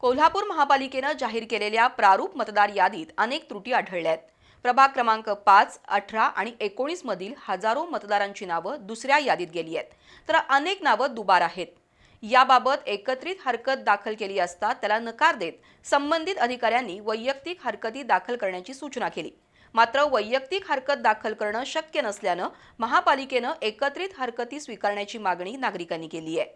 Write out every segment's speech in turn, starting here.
कोल्हापूर महापालिकेनं जाहीर केलेल्या प्रारूप मतदार यादीत अनेक त्रुटी आढळल्या आहेत. प्रभाग क्रमांक पाच अठरा आणि एकोणीस मधील हजारो मतदारांची नावं दुसऱ्या यादीत गेली आहेत. तर अनेक नावं दुबार आहेत. याबाबत एकत्रित हरकत दाखल केली असता त्याला नकार देत संबंधित अधिकाऱ्यांनी वैयक्तिक हरकती दाखल करण्याची सूचना केली. मात्र वैयक्तिक हरकत दाखल करणं शक्य नसल्यानं महापालिकेनं एकत्रित हरकती स्वीकारण्याची मागणी नागरिकांनी केली आहे.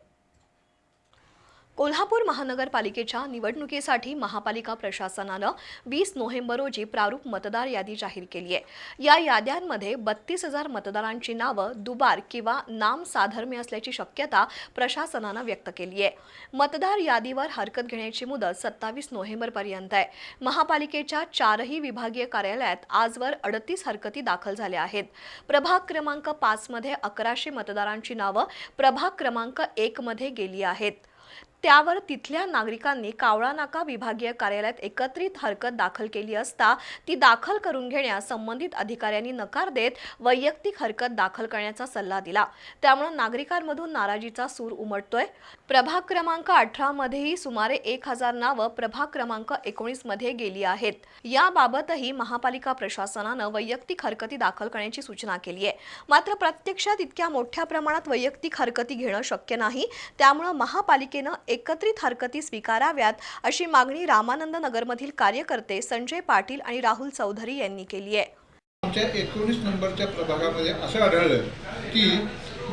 कोल्हापूर महानगरपालिकेच्या निवडणुकीसाठी महापालिका प्रशासनानं वीस नोव्हेंबर रोजी प्रारूप मतदार यादी जाहीर केली आहे. या याद्यांमध्ये बत्तीस हजार मतदारांची नावं दुबार किंवा नाम साधर्म्य असल्याची शक्यता प्रशासनानं व्यक्त केली आहे. मतदार यादीवर हरकत घेण्याची मुदत सत्तावीस नोव्हेंबरपर्यंत आहे. महापालिकेच्या चारही विभागीय कार्यालयात आजवर अडतीस हरकती दाखल झाल्या आहेत. प्रभाग क्रमांक पाचमध्ये अकराशे मतदारांची नावं प्रभाग क्रमांक एकमध्ये गेली आहेत. त्यावर तिथल्या नागरिकांनी कावळा नाका विभागीय कार्यालयात एकत्रित हरकत दाखल केली असता ती दाखल करून घेण्यास संबंधित अधिकाऱ्यांनी नकार देत वैयक्तिक हरकत दाखल करण्याचा सल्ला दिला. त्यामुळे नागरिकांमधून नाराजीचा सूर उमटतोय. प्रभाग क्रमांक अठरा मध्येही सुमारे एक हजार नावं प्रभाग क्रमांक एकोणीसमध्ये गेली आहेत. याबाबतही महापालिका प्रशासनानं वैयक्तिक हरकती दाखल करण्याची सूचना केली आहे मात्र प्रत्यक्षात इतक्या मोठ्या प्रमाणात वैयक्तिक हरकती घेणं शक्य नाही. त्यामुळं महापालिकेनं एकत्रित हरकती स्वीकाराव्यात अशी मागणी रामानंद नगरमधील कार्यकर्ते संजय पाटील आणि राहुल चौधरी यांनी केली आहे. आमच्या एकोणीस नंबरच्या प्रभागामध्ये असं आढळलं की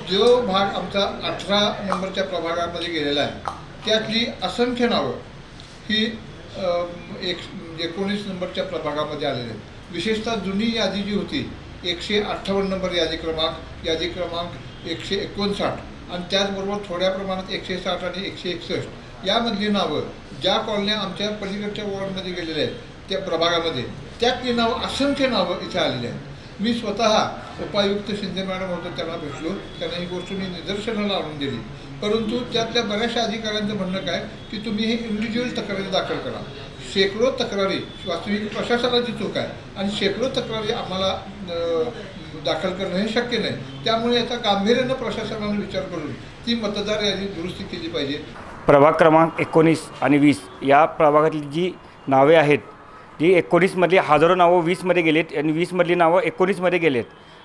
जो भाग आमचा अठरा नंबरच्या प्रभागामध्ये गेलेला आहे त्यातली असंख्य नावं ही एक एकोणीस नंबरच्या प्रभागामध्ये आलेली आहेत. विशेषतः जुनी यादी जी होती एकशे अठ्ठावन्न नंबर यादी क्रमांक यादी क्रमांक एकशे एकोणसाठ आणि त्याचबरोबर थोड्या प्रमाणात एकशे साठ आणि एकशे एकसष्ट यामधली नावं ज्या कॉलन्या आमच्या पलीकडच्या वॉर्डमध्ये गेलेल्या आहेत त्या प्रभागामध्ये त्यातली नावं असंख्य नावं इथे आलेली आहेत. मी स्वतः उपायुक्त शिंदे मॅडम होतो त्यांना भेटलो. त्यांना ही गोष्ट मी निदर्शनाला आणून दिली. परंतु त्यातल्या बऱ्याचशा अधिकाऱ्यांचं म्हणणं काय की तुम्ही हे इंडिव्हिज्युअल तक्रारी दाखल करा. शेकडो तक्रारी वास्तविक प्रशासनाची चूक आहे. आणि शेकडो तक्रारी आम्हाला दाखल करणं हे शक्य नाही. त्यामुळे याचा गांभीर्यानं प्रशासनाने विचार करून ती मतदार यादी दुरुस्ती केली पाहिजे. प्रभाग क्रमांक एकोणीस आणि वीस या प्रभागातली जी नावे आहेत ती एकोणीसमधली हजारो नावं वीसमध्ये गेलेत आणि वीसमधली नावं एकोणीसमध्ये गेलेत.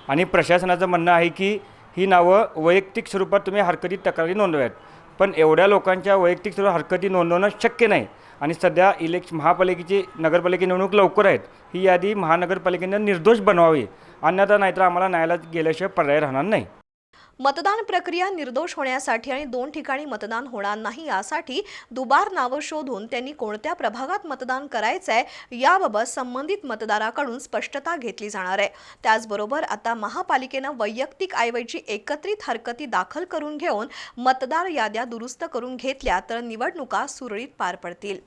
आणि प्रशासनाचं म्हणणं आहे की ही नावं वैयक्तिक स्वरूपात तुम्ही हरकती तक्रारी नोंदव्यात पण एवढ्या लोकांच्या वैयक्तिक स्वरूप हरकती नोंदवणं शक्य नाही. आणि सध्या इलेक्श महापालिकेची नगरपालिके निवडणूक लवकर आहेत. ही यादी महानगरपालिकेनं निर्दोष बनवावी. अन्यथा नाहीतर आम्हाला न्यायालयात गेल्याशिवाय पर्याय राहणार नाही. मतदान प्रक्रिया निर्दोष होण्यासाठी आणि दोन ठिकाणी मतदान होणार नाही यासाठी दुबार नावं शोधून त्यांनी कोणत्या प्रभागात मतदान करायचंय याबाबत संबंधित मतदाराकडून स्पष्टता घेतली जाणार आहे. त्याचबरोबर आता महापालिकेनं वैयक्तिक ऐवजी एकत्रित हरकती दाखल करून घेऊन मतदार याद्या दुरुस्त करून घेतल्या तर निवडणुका सुरळीत पार पडतील.